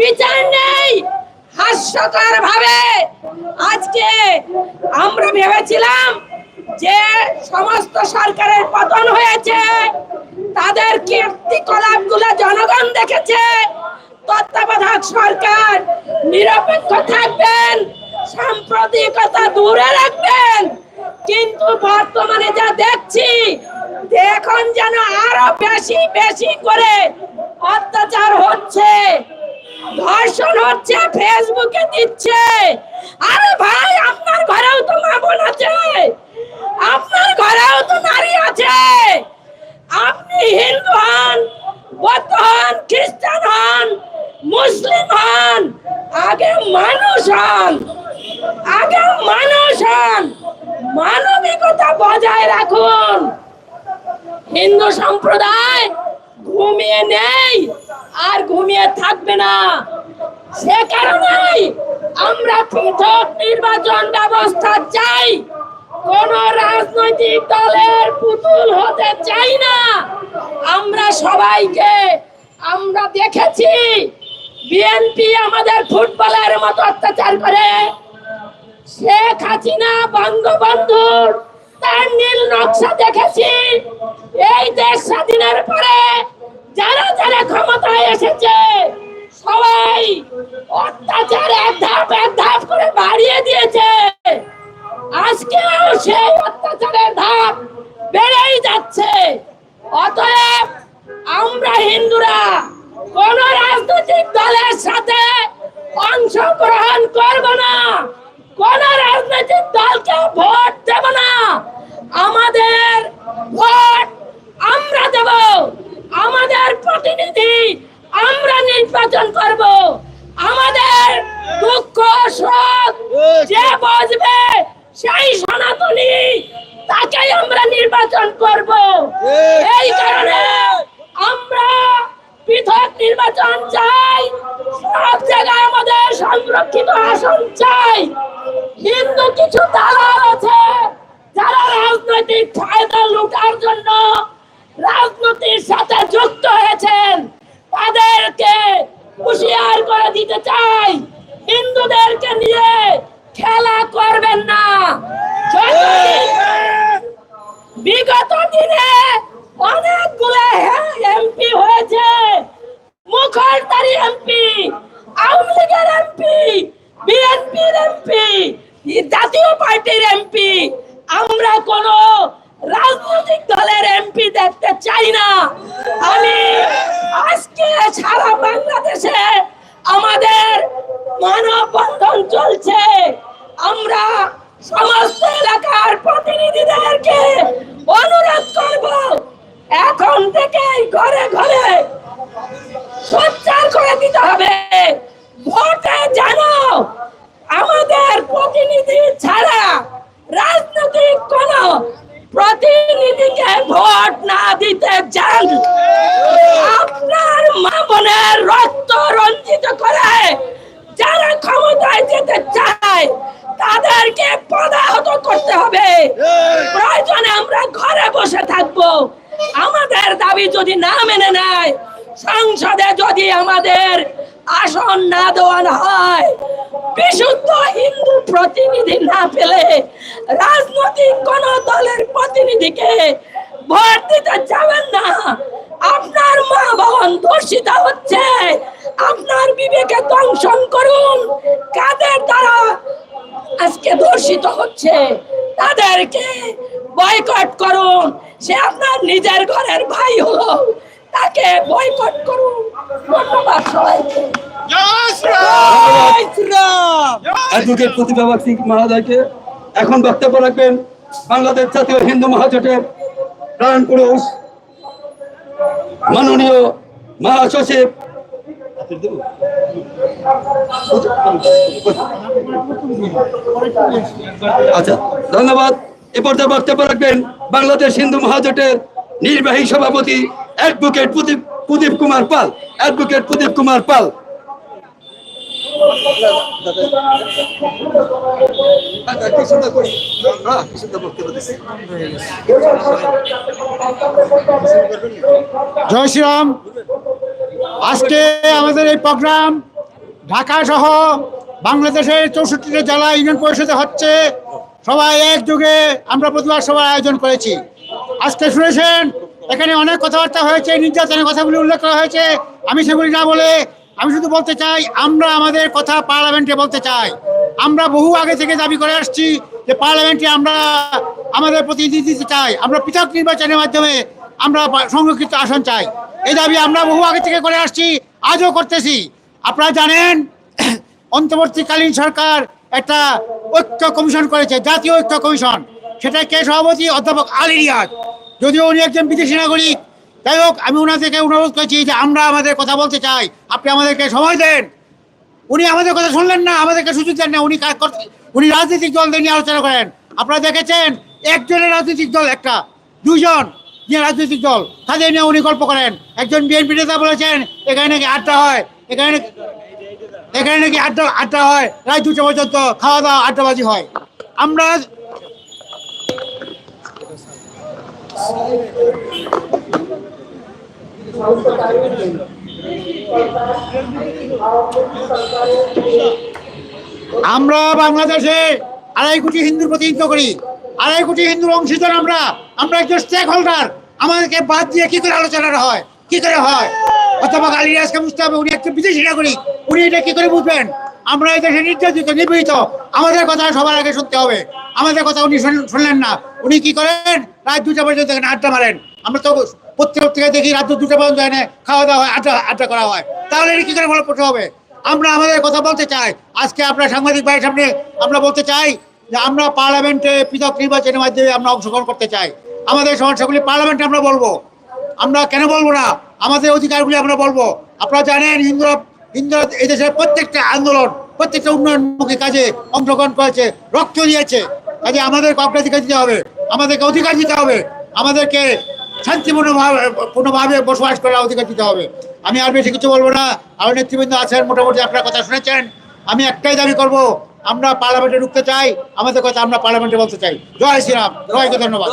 বিচার নেই। হাস্যকর ভাবে আজকে আমরা ভেবেছিলাম যে সমস্ত সরকারের পতন হয়েছে, তাদের কীর্তিকলাপগুলো জনগণ দেখেছে, তত্ত্বাবধায়ক সরকার নিরপেক্ষ থাকবেন, সাম্প্রতিকতা দূরে রাখবেন। কিন্তু বর্তমানে যা দেখছি এখন যেন আরও বেশি বেশি করে অত্যাচার হচ্ছে। ধর্ষণ হচ্ছে ফেসবুকে দিচ্ছে। আরে ভাই, আপনার ঘরেও তো মা বোন আছে। আপনার ঘরেও তো নারী আছে। আপনি হিন্দু হন, বৌদ্ধ হন, খ্রিস্টান হন, মুসলিম হন, আগে মানুষ হন। আগে মানুষ হন। মানবিকতা বজায় রাখুন। হিন্দু সম্প্রদায় ঘুমিয়ে নেই। আর ঘুমিয়ে থাকবে না। সে কারণেই আমরা পৃথক নির্বাচন ব্যবস্থা চাই। কোন রাজনৈতিক দলের পুতুল হতে চাই না। আমরা সবাইকে, আমরা দেখেছি বিএনপি আমাদের ফুটবলের মতো অত্যাচার করে। শেখ হাসিনা বঙ্গবন্ধুর তার নীল নকশা দেখেছি। এই দেশ স্বাধীনের পরে যারা যারা ক্ষমতায় এসেছে, সবাই অত্যাচার এক ধাপ এক ধাপ করে বাড়িয়ে দিয়েছে। আজকেও সেই অত্যাচারের ধাপ বেড়েই যাচ্ছে। অতএব আমরা হিন্দুরা কোন রাজনৈতিক দলের সাথে অংশগ্রহণ করব না কোন রাজনৈতিক দলকে ভোট দেব না আমাদের ভোট আমরা দেব আমাদের প্রতিনিধি আমরা নির্বাচন করব আমাদের দুঃখ শোক যে বসবে সেই সনাতনী তাকেই আমরা নির্বাচন করব এই কারণে আমরা পৃথক নির্বাচন চাই সব জায়গায় আমাদের আসন চাই। কিন্তু কিছু দালাল আছে, যারা রাজনৈতিক ফায়দা লুটার জন্য রাজনীতির সাথে যুক্ত হয়েছেন। তাদেরকে হুঁশিয়ার করে দিতে চাই। হিন্দুদেরকে নিয়ে খেলা করবেন না। বিগত দিনে অনেকগুলো এমপি হয়েছে মুখরদারি এমপি আওয়ামী লীগের এমপি বিএনপির এমপি জাতীয় পার্টির এমপি আমরা কোন রাজনৈতিক দলের এমপি দেখতে চাই না আমি আজকে সারা বাংলাদেশে আমাদের মানববন্ধন চলছে আমরা সমস্ত এলাকার প্রতিনিধিদেরকে অনুরোধ করব এখন থেকে ঘরে ঘরে। সোচ্চার করে দিতে হবে। ভোটে জানো আমাদের প্রতিনিধি ছাড়া রাজনৈতিক কোন প্রতিনিধিকে ভোট না দিতে চান। আপনার মা রক্ত রঞ্জিত করে যারা ক্ষমতায় যেতে চায়, তাদেরকে পদাহত করতে হবে। প্রয়োজনে আমরা ঘরে বসে থাকব। দাবি যদি না মেনে নেয়, সংসদে যদি আমাদের আসন না দেওয়ানো হয়, বিশুদ্ধ হিন্দু প্রতিনিধি না পেলে রাজনৈতিক কোন দলের প্রতিনিধিকে ভোট দিতে যাবেন না। আপনার মা বোন দর্শিত হচ্ছে, আপনার বিবেকে দংশন করুন। কাদের দ্বারা আজকে দর্শিত হচ্ছে, তাদেরকে বয়কট করুন। সে আপনার নিজের ঘরের ভাই হলো। তাকে বয়কট করুন। ধন্যবাদ সবাইকে। জয় অ্যাডভোকেট প্রতিভা সিং মহাদয়কে এখন বক্তব্য রাখবেন বাংলাদেশ জাতীয় হিন্দু মহাজোটের প্রাণ পুরুষ মাননীয় মহাসচিব। আচ্ছা ধন্যবাদ। এ পর্যায়ে বক্তব্য রাখবেন বাংলাদেশ হিন্দু মহাজোটের নির্বাহী সভাপতি অ্যাডভোকেট প্রদীপ প্রদীপ কুমার পাল। অ্যাডভোকেট প্রদীপ কুমার পাল। জয় শ্রীরাম। আজকে আমাদের এই প্রোগ্রাম ঢাকা সহ বাংলাদেশের চৌষট্টিটা জেলা ইউনিয়ন পরিষদে হচ্ছে। সবাই একযোগে আমরা প্রতিবাদ সভার আয়োজন করেছি। আজকে শুনেছেন এখানে অনেক কথাবার্তা হয়েছে, নির্যাতনের কথাগুলি উল্লেখ করা হয়েছে। আমি সেগুলি না বলে আমি শুধু বলতে চাই, আমরা আমাদের কথা পার্লামেন্টে বলতে চাই। আমরা বহু আগে থেকে দাবি করে আসছি যে পার্লামেন্টে আমরা আমাদের প্রতিনিধি দিতে চাই। আমরা পৃথক নির্বাচনের মাধ্যমে আমরা সংরক্ষিত আসন চাই। এই দাবি আমরা বহু আগে থেকে করে আসছি, আজও করতেছি। আপনারা জানেন, অন্তর্বর্তীকালীন সরকার একটা ঐক্য কমিশন করেছে, জাতীয় ঐক্য কমিশন। সেটা কে সভাপতি? অধ্যাপক আলী রিয়াজ। যদিও উনি একজন বিদেশি নাগরিক। যাই হোক, আমি ওনাদেরকে অনুরোধ করেছি যে আমরা আমাদের কথা বলতে চাই। আপনি আমাদেরকে সময় দেন। উনি আমাদের কথা শুনলেন না, আমাদেরকে সুযোগ দেন না। উনি কাজ করতে উনি রাজনৈতিক দলদের নিয়ে আলোচনা করেন। আপনারা দেখেছেন, একজনের রাজনৈতিক দল একটা দুজন যে রাজনৈতিক দল। তাদের নিয়ে উনি গল্প করেন। একজন বিএনপি নেতা বলেছেন, এখানে নাকি আড্ডা হয়, এখানে এখানে নাকি আড্ডা আড্ডা হয়, রাত দুটো পর্যন্ত খাওয়া দাওয়া আড্ডাবাজি হয়। আমরা আমরা বাংলাদেশে আড়াই কোটি হিন্দুর প্রতিনিধিত্ব করি। আড়াই কোটি হিন্দুর অংশীদার আমরা। আমরা একজন স্টেক হোল্ডার আমাদেরকে বাদ দিয়ে কি করে আলোচনাটা হয়? কি করে হয়? অথবা আলিয়াসকে বুঝতে হবে, উনি একজন বিদেশি নাগরিক। উনি এটা কি করে বুঝবেন? আমরা এই দেশে নির্যাতিত, নিপীড়িত। আমাদের কথা সবার আগে শুনতে হবে। আমাদের কথা উনি শুন- শুনলেন না। উনি কি করেন? রাত দুটা পর্যন্ত এখানে আড্ডা মারেন। আমরা তো প্রত্যেক থেকে দেখি রাত দুটা পর্যন্ত এনে খাওয়া দাওয়া হয়, আড্ডা আড্ডা করা হয়। তাহলে কি করে ফলপ্রসূ হবে? আমরা আমাদের কথা বলতে চাই। আজকে আপনার সাংবাদিক ভাইয়ের সামনে আমরা বলতে চাই যে আমরা পার্লামেন্টে পৃথক নির্বাচনের মাধ্যমে আমরা অংশগ্রহণ করতে চাই। আমাদের সমস্যাগুলি পার্লামেন্টে আমরা বলব। আমরা কেন বলব না? আমাদের অধিকারগুলি আমরা বলব। আপনারা জানেন হিন্দুরা হিন্দুরা এই দেশের প্রত্যেকটা আন্দোলন, প্রত্যেকটা উন্নয়নমুখী কাজে অংশগ্রহণ করেছে, রক্ত দিয়েছে। কাজে আমাদের অগ্রাধিকার দিতে হবে, আমাদেরকে অধিকার দিতে হবে, আমাদেরকে শান্তিপূর্ণভাবে, পূর্ণভাবে বসবাস করার অধিকার দিতে হবে। আমি আর বেশি কিছু বলব না। আর নেতৃবৃন্দ আছেন, মোটামুটি আপনার কথা শুনেছেন। আমি একটাই দাবি করব, আমরা পার্লামেন্টে ঢুকতে চাই, আমাদের কথা আমরা পার্লামেন্টে বলতে চাই। জয় শ্রীরাম সবাইকে ধন্যবাদ।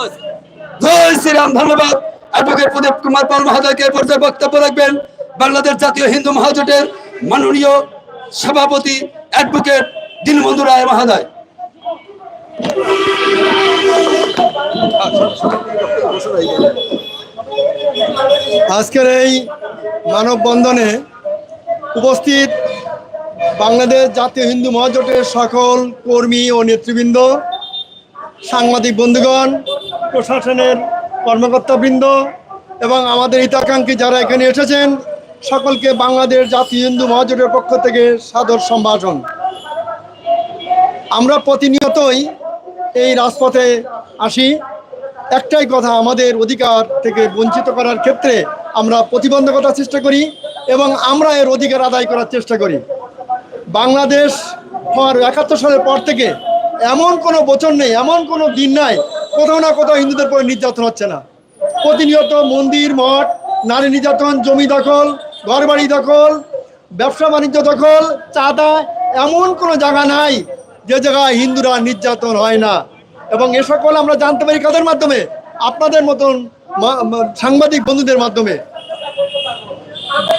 জয় শ্রীরাম, ধন্যবাদ। অ্যাডভোকেট প্রদীপ কুমার পাল মহোদয়কে পর্যায়ে বক্তব্য রাখবেন। বাংলাদেশ জাতীয় হিন্দু মহাজোটের মাননীয় সভাপতি, অ্যাডভোকেট দীনবন্ধু রায় মহোদয়। আজকের এই মানববন্ধনে উপস্থিত বাংলাদেশ জাতীয় হিন্দু মহাজোটের সকল কর্মী ও নেতৃবৃন্দ, সাংবাদিক বন্ধুগণ, প্রশাসনের কর্মকর্তাবৃন্দ এবং আমাদের হিতাকাঙ্ক্ষী যারা এখানে এসেছেন, সকলকে বাংলাদেশ জাতি হিন্দু মহাজোটের পক্ষ থেকে সাদর সম্ভাষণ। আমরা প্রতিনিয়তই এই রাজপথে আসি। একটাই কথা আমাদের অধিকার থেকে বঞ্চিত করার ক্ষেত্রে আমরা প্রতিবন্ধকতার চেষ্টা করি এবং আমরা এর অধিকার আদায় করার চেষ্টা করি। বাংলাদেশ হওয়ার একাত্তর সালের পর থেকে এমন কোনো বছর নেই, এমন কোনো দিন নাই কোথাও না কোথাও হিন্দুদের উপরে নির্যাতন হচ্ছে না। প্রতিনিয়ত মন্দির, মঠ, নারী নির্যাতন, জমি দখল, ঘরবাড়ি দখল, ব্যবসা বাণিজ্য দখল, চাঁদা, এমন কোনো জায়গা নাই যে জায়গায় হিন্দুরা নির্যাতন হয় না। এবং এ সকল আমরা জানতে পারি কাদের মাধ্যমে? আপনাদের মতন সাংবাদিক বন্ধুদের মাধ্যমে।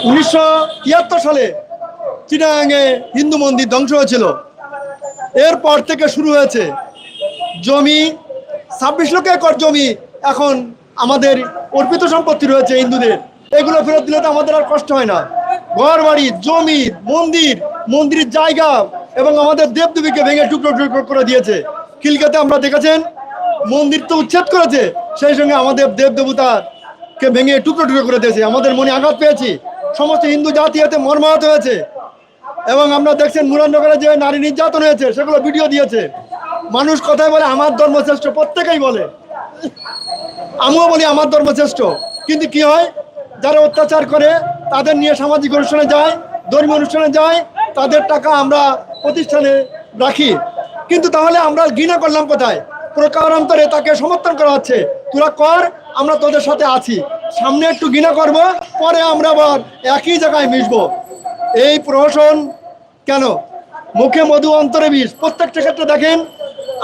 উনিশশো তিয়াত্তর সালে চিটাগাঙে হিন্দু মন্দির ধ্বংস হয়েছিল। এরপর থেকে শুরু হয়েছে জমি ছাব্বিশ লক্ষ একর জমি এখন আমাদের অর্পিত সম্পত্তি রয়েছে হিন্দুদের। এগুলো ফেরত দিলে তো আমাদের আর কষ্ট হয় না। ঘর বাড়ি জমি, মন্দির, মন্দিরের জায়গা এবং আমাদের দেবদেবীকে ভেঙে টুকরো টুকরো করে দিয়েছে। খিলকাতে আমরা দেখেছেন, মন্দির তো উচ্ছেদ করেছে, সেই সঙ্গে আমাদের দেব দেবতাকে ভেঙে টুকরো টুকরো করে দিয়েছে। আমাদের মনে আঘাত পেয়েছি। সমস্ত হিন্দু জাতি এতে মর্মাহত হয়েছে। এবং আমরা দেখছেন মুরাননগরে যে নারী নির্যাতন হয়েছে, সেগুলো ভিডিও দিয়েছে। মানুষ কথায় বলে, আমার ধর্ম শ্রেষ্ঠ, প্রত্যেকেই বলে। আমিও বলি, আমার ধর্ম শ্রেষ্ঠ। কিন্তু কি হয়? যারা অত্যাচার করে, তাদের নিয়ে সামাজিক অনুষ্ঠানে যায়, ধর্মীয় অনুষ্ঠানে যায়, তাদের টাকা আমরা প্রতিষ্ঠানে রাখি। কিন্তু তাহলে আমরা ঘৃণা করলাম কোথায়? প্রকারান্তরে তাকে সমর্থন করা হচ্ছে। তোরা কর, আমরা তোদের সাথে আছি। সামনে একটু ঘৃণা করব, পরে আমরা আবার একই জায়গায় মিশবো। এই প্রহসন কেন? মুখে মধু অন্তরে বিষ। প্রত্যেকটা ক্ষেত্রে দেখেন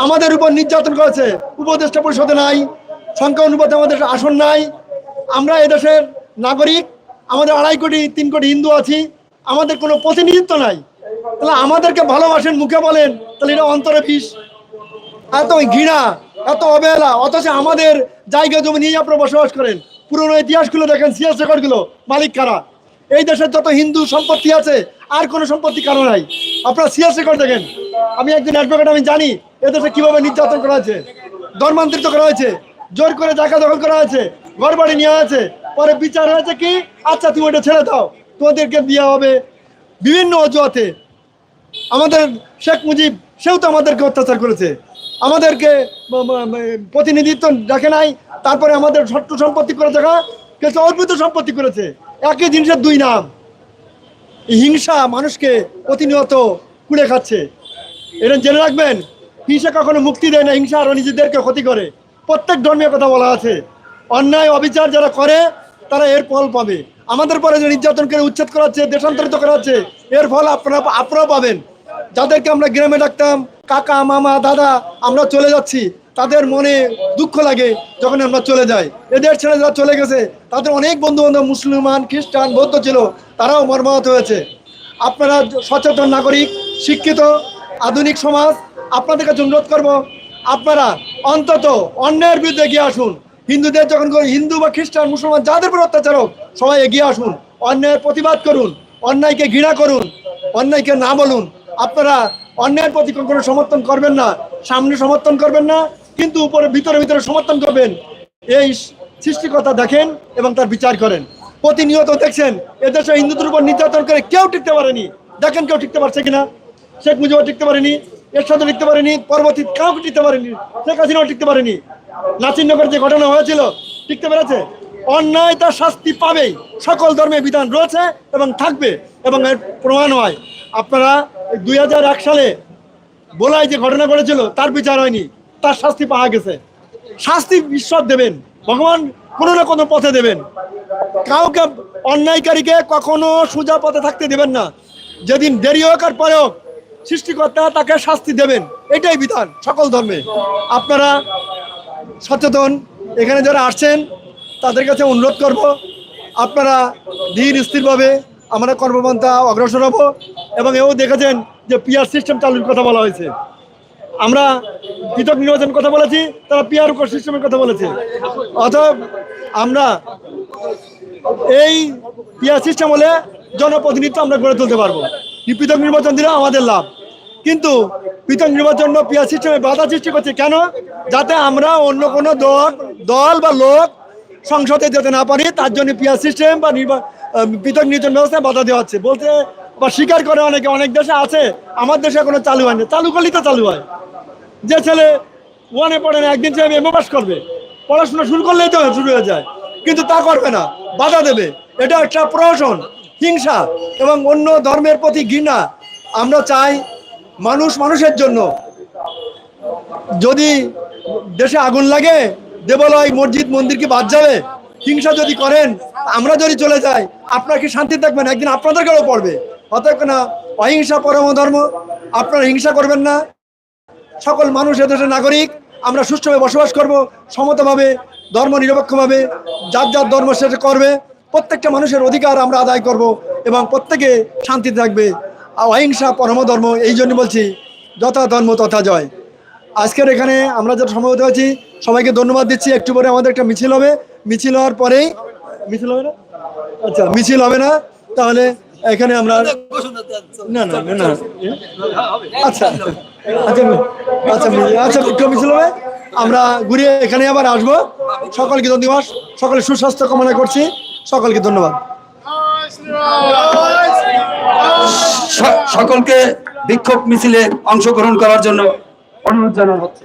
আমাদের উপর নির্যাতন করেছে। উপদেষ্টা পরিষদে নাই, সংখ্যা অনুপাতে আমাদের আসন নাই। আমরা এদেশের নাগরিক, আমাদের আড়াই কোটি, তিন কোটি হিন্দু আছি, আমাদের কোনো প্রতিনিধিত্ব নাই। তাহলে আমাদেরকে ভালোবাসেন, মুখে বলেন, তাহলে এটা অন্তরে বিষ। এত ঘৃণা, এত অবহেলা, অথচ আমাদের জায়গা জমি নিয়ে আপনারা বসবাস করেন। পুরনো ইতিহাসগুলো দেখেন সিয়াস রেকর্ডগুলো মালিক কারা? এই দেশের যত হিন্দু সম্পত্তি আছে আর কোনো সম্পত্তি কারও নাই। আপনারা সিয়াস রেকর্ড দেখেন। আমি একজন অ্যাডভোকেট আমি জানি এদেশে কীভাবে নির্যাতন করা হয়েছে, ধর্মান্তরিত করা হয়েছে, জোর করে জায়গা দখল করা হয়েছে ঘর বাড়ি নেওয়া হয়েছে। পরে বিচার হয়েছে কি? আচ্ছা তুমি ওটা ছেড়ে দাও। তোমাদেরকে দেওয়া হবে বিভিন্ন অজুহাতে। আমাদের শেখ মুজিব, সেও তো আমাদেরকে অত্যাচার করেছে। আমাদেরকে প্রতিনিধিত্ব রাখে নাই। তারপরে আমাদের ছোট্ট সম্পত্তি করে দেখা কিছু অদ্ভুত সম্পত্তি করেছে। একই জিনিসের দুই নাম। হিংসা মানুষকে প্রতিনিয়ত কুড়ে খাচ্ছে। এটা জেনে রাখবেন, হিংসা কখনো মুক্তি দেয় না, হিংসা আরও নিজেদেরকে ক্ষতি করে। প্রত্যেক ধর্মের কথা বলা আছে। অন্যায়, অবিচার যারা করে, তারা এর ফল পাবে। আমাদের পরে যে নির্যাতন করে উচ্ছেদ করা হচ্ছে, দেশান্তরিত করা হচ্ছে, এর ফল আপনারা, আপনারাও পাবেন। যাদেরকে আমরা গ্রামে ডাকতাম, কাকা, মামা, দাদা, আমরা চলে যাচ্ছি। তাদের মনে দুঃখ লাগে যখন আমরা চলে যাই। এদের ছেড়ে যারা চলে গেছে, তাদের অনেক বন্ধু বান্ধব মুসলমান, খ্রিস্টান, বৌদ্ধ ছিল, তারাও মর্মাহত হয়েছে। আপনারা সচেতন নাগরিক, শিক্ষিত, আধুনিক সমাজ, আপনাদের কাছে অনুরোধ করব, আপনারা অন্তত অন্যায়ের বিরুদ্ধে এগিয়ে আসুন। হিন্দুদের যখন হিন্দু বা খ্রিস্টান, মুসলমান যাদের উপর অত্যাচার হোক, সবাই এগিয়ে আসুন। অন্যায়ের প্রতিবাদ করুন, অন্যায়কে ঘৃণা করুন, অন্যায়কে না বলুন। আপনারা অন্যায়ের প্রতি কোনো সমর্থন করবেন না, সামনে সমর্থন করবেন না। কিন্তু উপরে ভিতরে ভিতরে সমর্থন করবেন। এই সৃষ্টিকর্তা দেখেন এবং তার বিচার করেন। প্রতিনিয়ত দেখছেন, এদেশে হিন্দুদের উপর নির্যাতন করে কেউ টিকতে পারেনি। দেখেন কেউ টিকতে পারছে কিনা? শেখ মুজিবও টিকতে পারেনি এর এরশাদও টিকতে পারেনি পরবর্তী কাউকে টিকতে পারেনি, শেখ হাসিনাও টিকতে পারেনি। নাচিনগর যে ঘটনা হয়েছিল, টিকতে পেরেছে? অন্যায় তার শাস্তি পাবেই। সকল ধর্মের বিধান রয়েছে এবং থাকবে এবং এর প্রমাণ হয়। আপনারা দুই হাজার এক সালে বোলায় যে ঘটনা ঘটেছিল, তার বিচার হয়নি। তার শাস্তি পাওয়া গেছে। শাস্তি ঈশ্বর দেবেন, ভগবান কোনো না কোনো পথে দেবেন। কাউকে অন্যায়কারীকে কখনো সোজা পথে থাকতে দেবেন না। যেদিন দেরি হোক আর পরে হোক, সৃষ্টিকর্তা তাকে শাস্তি দেবেন। এটাই বিধান সকল ধর্মে। আপনারা সচেতন, এখানে যারা আসছেন, তাদের কাছে অনুরোধ করব, আপনারা ধীর স্থিরভাবে আমরা কর্মপন্থা অগ্রসর হব এবং এও দেখেছেন যে পিয়ার সিস্টেম চালুর কথা বলা হয়েছে। আমরা পৃথক নির্বাচন কথা বলেছি, তারা পিয়ার পিআর সিস্টেমের কথা বলেছে। অথব আমরা এই পিআর সিস্টেম হলে জনপ্রতিনিধিত্ব আমরা গড়ে তুলতে পারব। পৃথক নির্বাচন দিলে আমাদের লাভ। কিন্তু পৃথক নির্বাচন পিআর সিস্টেমে বাধা সৃষ্টি করছে কেন? যাতে আমরা অন্য কোনো দল দল বা লোক সংসদে যেতে না পারি, তার জন্য পিআর সিস্টেম বা নির্বা- পৃথক নির্বাচন ব্যবস্থায় বাধা দেওয়া হচ্ছে। বলতে বা স্বীকার করে অনেকে, অনেক দেশে আছে, আমার দেশে কোনো চালু হয়নি। চালু করলেই তো চালু হয়। যে ছেলে ওয়ানে পড়ে না, একদিন সে এমএ পাস করবে। পড়াশোনা শুরু করলেই তো শুরু হয়ে যায়। কিন্তু তা করবে না, বাধা দেবে। এটা একটা প্রহসন, হিংসা এবং অন্য ধর্মের প্রতি ঘৃণা। আমরা চাই মানুষ মানুষের জন্য। যদি দেশে আগুন লাগে, দেবালয়, মসজিদ, মন্দির কি বাদ যাবে? হিংসা যদি করেন, আমরা যদি চলে যাই, আপনারা কি শান্তি থাকবেন? একদিন আপনাদেরকেও পড়বে। অতএব না, অহিংসা পরম ধর্ম, আপনারা হিংসা করবেন না। সকল মানুষ এদেশের নাগরিক, আমরা সুষ্ঠুভাবে বসবাস করব, সমতভাবে, ধর্ম নিরপেক্ষভাবে, যার যার ধর্ম সেটা করবে, প্রত্যেকটা মানুষের অধিকার আমরা আদায় করব এবং প্রত্যেকে শান্তিতে থাকবে। অহিংসা পরম ধর্ম, এই জন্য বলছি, যথা ধর্ম তথা জয়। আজকের এখানে আমরা যেটা সমবেত হয়েছি, সবাইকে ধন্যবাদ দিচ্ছি। একটু পরে আমাদের একটা মিছিল হবে। মিছিল হওয়ার পরেই, মিছিল হবে না? আচ্ছা মিছিল হবে না। তাহলে এখানে আমরা না না না আচ্ছা আচ্ছা আচ্ছা আচ্ছা বিক্ষোভ মিছিল হবে আমরা ঘুরিয়ে এখানে আবার আসব। সকলকে ধন্যবাদ। সকলে সুস্বাস্থ্য কামনা করছি। সকলকে ধন্যবাদ। সকলকে বিক্ষোভ মিছিলে অংশগ্রহণ করার জন্য অনুরোধ জানানো হচ্ছে!